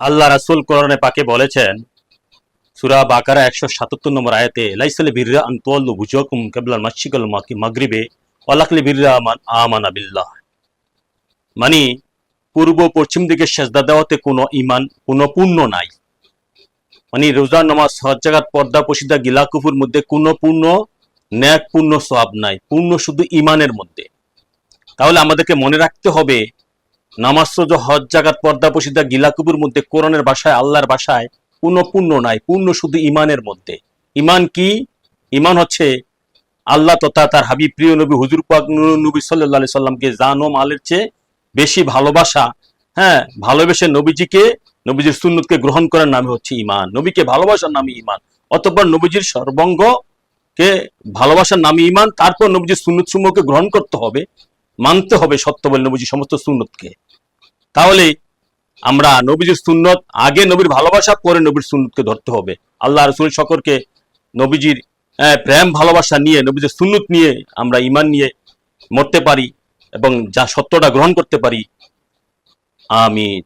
আল্লাহ রাসুল কোরআনে পাকে বলেছেন, সুরা বাকারা একশো সাতাত্তর নম্বর আয়াতে, লাইসালে বিররা আন্তল্লু বুজকুম কেবলাল মাসিকল মাগরিবে ওয়ালাকলি বিররা আমান আমানা বিল্লাহ। মানে পূর্ব পশ্চিম দিকে সেজদা দেওয়াতে কোনো ইমান কোনো পুণ্য নাই। মানে রোজা, নামাজ, হজ জাগাত পর্দা পশিদা গিলা, কুফুর মধ্যে কোনো পূর্ণ ন্যাক পূর্ণ সব নাই। পূর্ণ শুধু ইমানের মধ্যে। তাহলে আমাদেরকে মনে রাখতে হবে নামাজ হজ জাগাত পর্দা পশিদা গিলা কুফুর মধ্যে, কোরআনের ভাষায়, আল্লাহর ভাষায় কোনো পূর্ণ নাই পূর্ণ শুধু ইমানের মধ্যে। ইমান কি? ইমান হচ্ছে আল্লাহ তথা তার হাবিব, প্রিয় নবী, হুজুর নবী সাল্লাহ সাল্লামকে জান মালের চেয়ে বেশি ভালোবাসা হ্যাঁ ভালোবেসে নবীজিকে, নবীজির সুন্নতকে গ্রহণ করার নামে হচ্ছে ইমান। নবীকে ভালোবাসার নামে ইমান। অতঃপর নবীজির সর্বঙ্গ কে ভালোবাসার নামে ইমান, তারপর নবীজির সুন্নত সমূহকে গ্রহণ করতে হবে, মানতে হবে সত্য বলে নবীজির সমস্ত সুন্নতকে। তাহলে আমরা নবীজির সুন্নত, আগে নবীর ভালোবাসা, পরে নবীর সুন্নতকে ধরতে হবে। আল্লাহ রসুল সকরকে নবীজির প্রেম, ভালোবাসা নিয়ে, নবীজির সুন্নত নিয়ে আমরা ইমান নিয়ে মরতে পারি এবং যা সত্যটা গ্রহণ করতে পারি। আমিন।